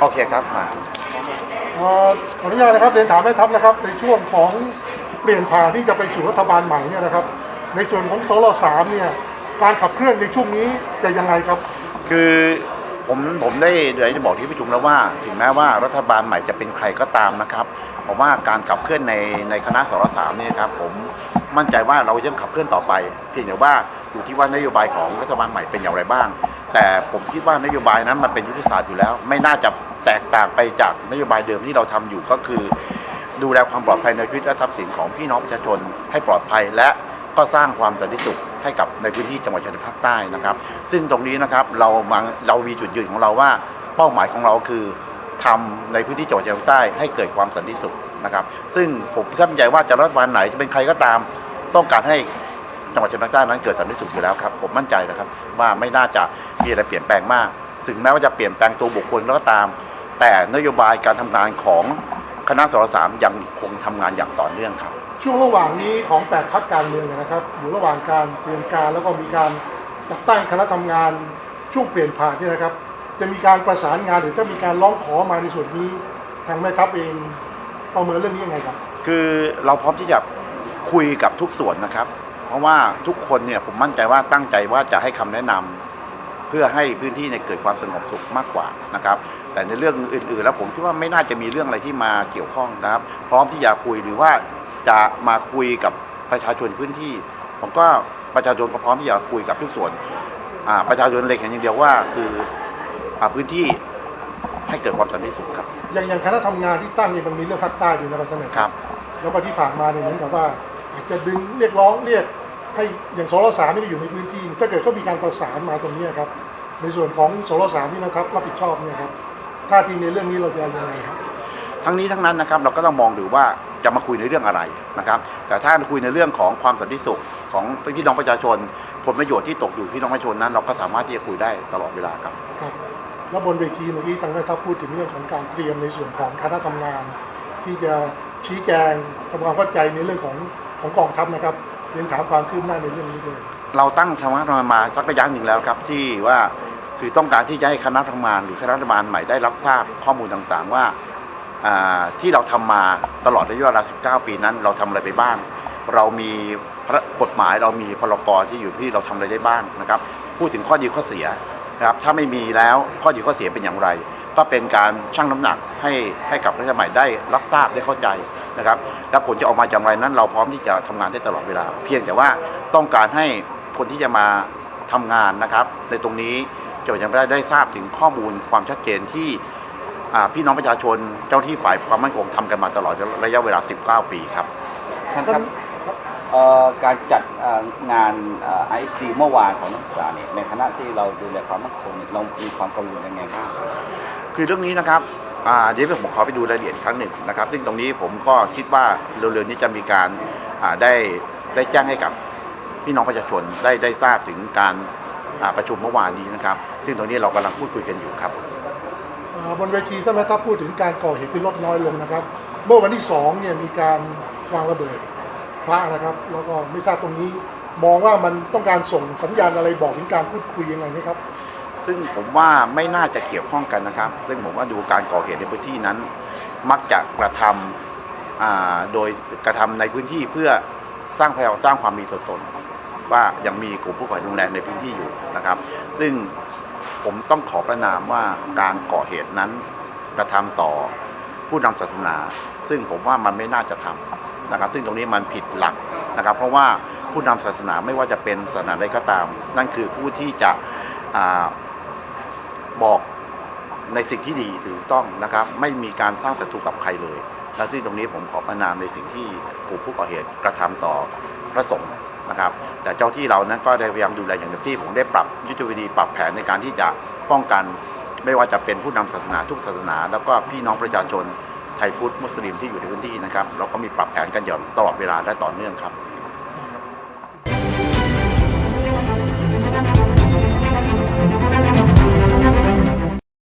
โอเคครับมาเอ่อขออนุญาตนะครับเรียนถามแม่ทัพนะครับ ในช่วงของเปลี่ยนผ่านที่จะไปสู่รัฐบาลใหม่เนี่ยนะครับ ในส่วนของสรสามเนี่ยการขับเคลื่อนในช่วงนี้จะยังไงครับ คือผมผมได้ได้บอกที่ประชุมแล้วว่า ถึงแม้ว่ารัฐบาลใหม่จะเป็นใครก็ตามนะครับผมว่าการขับเคลื่อนในในคณะสรสามเนี่ยครับผมมั่นใจว่าเรายังขับเคลื่อนต่อไป เพียงแต่ว่าอยู่ที่ว่านโยบายของรัฐบาลใหม่เป็นอย่างไรบ้าง แต่ผมคิดว่านโยบายนั้นมันเป็นยุทธศาสตร์อยู่แล้ว ไม่น่าจะแตกต่างไปจากนโยบายเดิมที่เราทำอยู่ก็คือ ดูแลความปลอดภัยในชีวิตและทรัพย์สินของพี่น้องประชาชนให้ปลอดภัยและก็สร้างความสันติสุขให้กับในพื้นที่จังหวัดชายแดนภาคใต้นะครับ ซึ่งตรงนี้นะครับเรามาเรามีจุดยืนของเราว่าเป้าหมายของเราคือทำในพื้นที่จังหวัดชายแดนภาคใต้ให้เกิดความสันติสุขนะครับ ซึ่งผมเข้าใจว่าจะรัฐบาลไหนจะเป็นใครก็ตาม ต้องการให้จังหวัดชายแดนภาคใต้นั้นเกิดสันติสุขอยู่แล้วครับ ผมมั่นใจนะครับว่าไม่น่าจะ มีอะไรเปลี่ยนแปลงมาก ถึงแม้ว่าจะเปลี่ยนแปลงตัวบุคคลก็ตาม แต่นโยบายการทำงานของคณะสรสามยังคงทำงานอย่างต่อเนื่องครับ ช่วงระหว่างนี้ของแปดพักการเมืองเนยนะครับ อยู่ระหว่างการเตรียมการแล้วก็มีการจัดตั้งคณะทำงานช่วงเปลี่ยนผ่านเนี่ยนะครับ จะมีการประสานงานหรือจะมีการร้องขอมาในส่วนนี้ทางแม่ทัพเองประเมินเรื่องนี้ยังไงครับ คือเราพร้อมที่จะคุยกับทุกส่วนนะครับ เพราะว่าทุกคนเนี่ยผมมั่นใจว่าตั้งใจว่าจะให้คำแนะนำ เพื่อให้พื้นที่เนี่ยเกิดความสงบสุขมากกว่านะครับแต่ในเรื่องอื่นๆ แล้วผมคิดว่าไม่น่าจะมีเรื่องอะไรที่มาเกี่ยวข้องนะครับ พร้อมที่จะคุยหรือว่าจะมาคุยกับประชาชนพื้นที่ ผมก็ประชาชนก็พร้อมที่จะคุยกับทุกส่วนอ่าประชาชนเล็กเห็นอย่างเดียวว่าคืออาพื้นที่ให้เกิดความสันติสุขครับอย่างอย่างคณะทำงานที่ตั้งเนี่ยมันมีเรื่องภาคใต้ด้วยนะครับใช่ไหมครับ แล้วก็ที่ผ่านมาเนี่ยเหมือนกับว่าอาจจะดึงเรียกร้องเรียก ให้อย่างสรสามนี่ก็อยู่ในพื้นที่ ถ้าเกิดก็มีการประสานมาตรงเนี้ยครับ ในส่วนของสรสามที่นะครับรับผิดชอบเนี่ยครับท่าทีในเรื่องนี้เราจะยังไงครับทั้งนี้ทั้งนั้นนะครับเราก็ต้องมองดูว่าจะมาคุยในเรื่องอะไรนะครับ แต่ถ้าคุยในเรื่องของความสันติสุขของพี่น้องประชาชน ผลประโยชน์ที่ตกอยู่พี่น้องประชาชนนั้น เราก็สามารถที่จะคุยได้ตลอดเวลาครับครับ แล้วบนเวทีเมื่อกี้ทางแม่ทัพพูดถึงเรื่องของการเตรียมในส่วนของคณะทำงาน ที่จะชี้แจงทำความเข้าใจในเรื่องของของกองทัพนะครับ เรียนถามความคืบหน้าในเรื่องนี้ด้วยเราตั้งคณะทำงานมาสักระยะหนึ่งแล้วครับที่ว่าคือต้องการที่จะให้คณะทำงานหรือคณะรัฐบาลใหม่ได้รับทราบข้อมูลต่างๆว่าที่เราทำมาตลอดระยะเวลา 19 ปีนั้น เราทำอะไรไปบ้าง เรามีกฎหมายเรามีพรกที่อยู่ที่เราทำอะไรได้บ้างนะครับ พูดถึงข้อดีข้อเสียนะครับถ้าไม่มีแล้วข้อดีข้อเสียเป็นอย่างไร ก็เป็นการชั่งน้ำหนักให้ให้กับรัฐบาลใหม่ได้รับทราบได้เข้าใจนะครับแล้วผลจะออกมาอย่างไรนั้น เราพร้อมที่จะทำงานได้ตลอดเวลา เพียงแต่ว่าต้องการให้คนที่จะมาทำงานนะครับ ในตรงนี้จะยังได้ได้ทราบถึงข้อมูลความชัดเจนที่อ่าพี่น้องประชาชนเจ้าหน้าที่ฝ่ายความมั่นคงทำกันมาตลอดระยะเวลา 19 ปีครับท่านครับเอ่อการจัดเอ่องานไอเอสดีเมื่อวานของนักศึกษาเนี่ยในคณะที่เราดูแลความมั่นคงเนี่ยเรามีความกังวลยังไงบ้าง คือเรื่องนี้นะครับเดี๋ยวผมขอไปดูรายละเอียดอีกครั้งหนึ่งนะครับ ซึ่งตรงนี้ผมก็คิดว่าเร็วๆนี้จะมีการได้ได้แจ้งให้กับพี่น้องประชาชนได้ได้ทราบถึงการประชุมเมื่อวานนี้นะครับ ซึ่งตรงนี้เรากำลังพูดคุยกันอยู่ครับบนเวทีท่านแม่ทัพพูดถึงการก่อเหตุที่ลดน้อยลงนะครับ เมื่อวันที่สองเนี่ยมีการวางระเบิดพระนะครับ แล้วก็ไม่ทราบตรงนี้มองว่ามันต้องการส่งสัญญาณอะไรบอกถึงการพูดคุยยังไงไหมครับ ซึ่งผมว่าไม่น่าจะเกี่ยวข้องกันนะครับ ซึ่งผมว่าดูการก่อเหตุในพื้นที่นั้น มักจะกระทำโดยกระทำในพื้นที่เพื่อสร้างพยสร้างความมีตัวตน ว่ายังมีกลุ่มผู้ก่อเหตุรุนแรงในพื้นที่อยู่นะครับ ซึ่งผมต้องขอประนามว่าการก่อเหตุนั้นกระทำต่อผู้นำศาสนา ซึ่งผมว่ามันไม่น่าจะทำนะครับ ซึ่งตรงนี้มันผิดหลักนะครับ เพราะว่าผู้นำศาสนาไม่ว่าจะเป็นศาสนาใดก็ตาม นั่นคือผู้ที่จะ บอกในสิ่งที่ดีถูกต้องนะครับ ไม่มีการสร้างศัตรูกับใครเลยและซึ่ตรงนี้ผมขอประนามในสิ่งที่กลุ่มผู้ก่อเหตุกระทำต่อพระสงฆ์นะครับ แต่เจ้าที่เรานั้นก็ได้พยายามดูแลอย่างเต็มที่ผมได้ปรับยุทธวิธีปรับแผนในการที่จะป้องกัน ไม่ว่าจะเป็นผู้นำศาสนาทุกศาสนา แล้วก็พี่น้องประชาชนไทยพุทธมุสลิมที่อยู่ในพื้นที่นะครับ เราก็มีปรับแผนกันอย่างตลอดเวลาและต่อเนื่องครับ